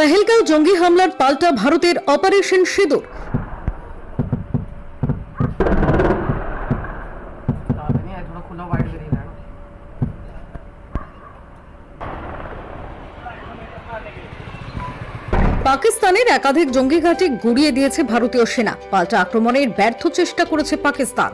পেহেলগাঁও জঙ্গি হামলার পাল্টা ভারতের অপারেশন সিঁদুর। পাকিস্তানের একাধিক জঙ্গি ঘাঁটি গুড়িয়ে দিয়েছে ভারতীয় সেনা। পাল্টা আক্রমণের ব্যর্থ চেষ্টা করেছে পাকিস্তান।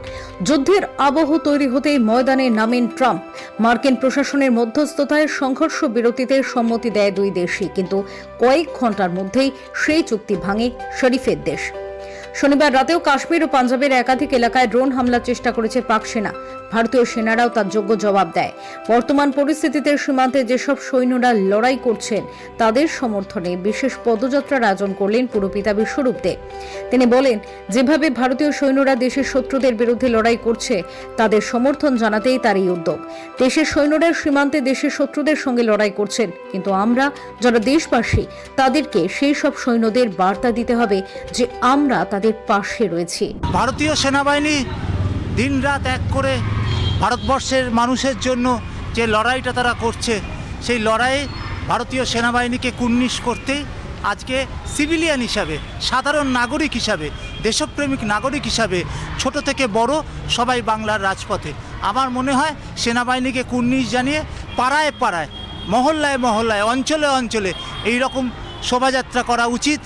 যুদ্ধের আবহ তৈরি হতেই ময়দানে নামেন ট্রাম্প। মার্কিন প্রশাসনের মধ্যস্থতায় সংঘর্ষ বিরতিতে সম্মতি দেয় দুই দেশই, কিন্তু কয়েক ঘণ্টার মধ্যেই সেই চুক্তি ভাঙে শরীফের দেশ। শনিবার রাতেও কাশ্মীর ও পাঞ্জাবের একাধিক এলাকায় ড্রোন হামলার চেষ্টা করেছে পাক সেনা। ভারতীয় সেনারাও তার যোগ্য জবাব দেয়। বর্তমান পরিস্থিতিতে সীমান্তে যেসব সৈন্যরা লড়াই করছেন, তাদের সমর্থনে বিশেষ পদযাত্রার আয়োজন করলেন পুরপিতা বিশ্বরূপ দে। তিনি বলেন, যেভাবে ভারতীয় সৈন্যরা দেশের শত্রুদের বিরুদ্ধে লড়াই করছে, তাদের সমর্থন জানাতেই তার এই উদ্যোগ। দেশের সৈন্যরা সীমান্তে দেশের শত্রুদের সঙ্গে লড়াই করছেন, কিন্তু আমরা, যারা দেশবাসী, তাদেরকে সেই সব সৈন্যদের বার্তা দিতে হবে যে আমরা তাদের পাশে রয়েছি। ভারতীয় সেনাবাহিনী দিনরাত এক করে ভারতবর্ষের মানুষের জন্য যে লড়াইটা তারা করছে, সেই লড়াইয়ে ভারতীয় সেনাবাহিনীকে কুর্নিশ করতে আজকে সিভিলিয়ান হিসাবে, সাধারণ নাগরিক হিসাবে, দেশপ্রেমিক নাগরিক হিসাবে, ছোট থেকে বড় সবাই বাংলার রাজপথে। আমার মনে হয় সেনাবাহিনীকে কুর্নিশ জানিয়ে পাড়ায় পাড়ায়, মহল্লায় মহল্লায়, অঞ্চলে অঞ্চলে এই রকম শোভাযাত্রা করা উচিত।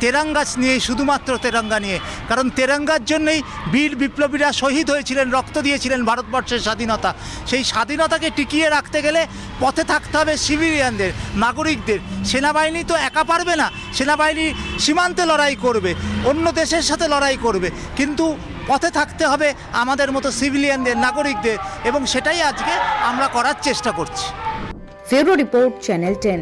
তেরাঙ্গা নিয়ে, শুধুমাত্র তেরাঙ্গা নিয়ে। কারণ তেরাঙ্গার জন্যই বীর বিপ্লবীরা শহীদ হয়েছিলেন, রক্ত দিয়েছিলেন ভারতবর্ষের স্বাধীনতা। সেই স্বাধীনতাকে টিকিয়ে রাখতে গেলে পথে থাকতে হবে সিভিলিয়ানদের, নাগরিকদের। সেনাবাহিনী তো একা পারবে না, সেনাবাহিনী সীমান্তে লড়াই করবে, অন্য দেশের সাথে লড়াই করবে। কিন্তু পথে থাকতে হবে আমাদের মতো সিভিলিয়ানদের, নাগরিকদের এবং সেটাই আজকে আমরা করার চেষ্টা করছি। ফেরো রিপোর্ট, চ্যানেল টেন।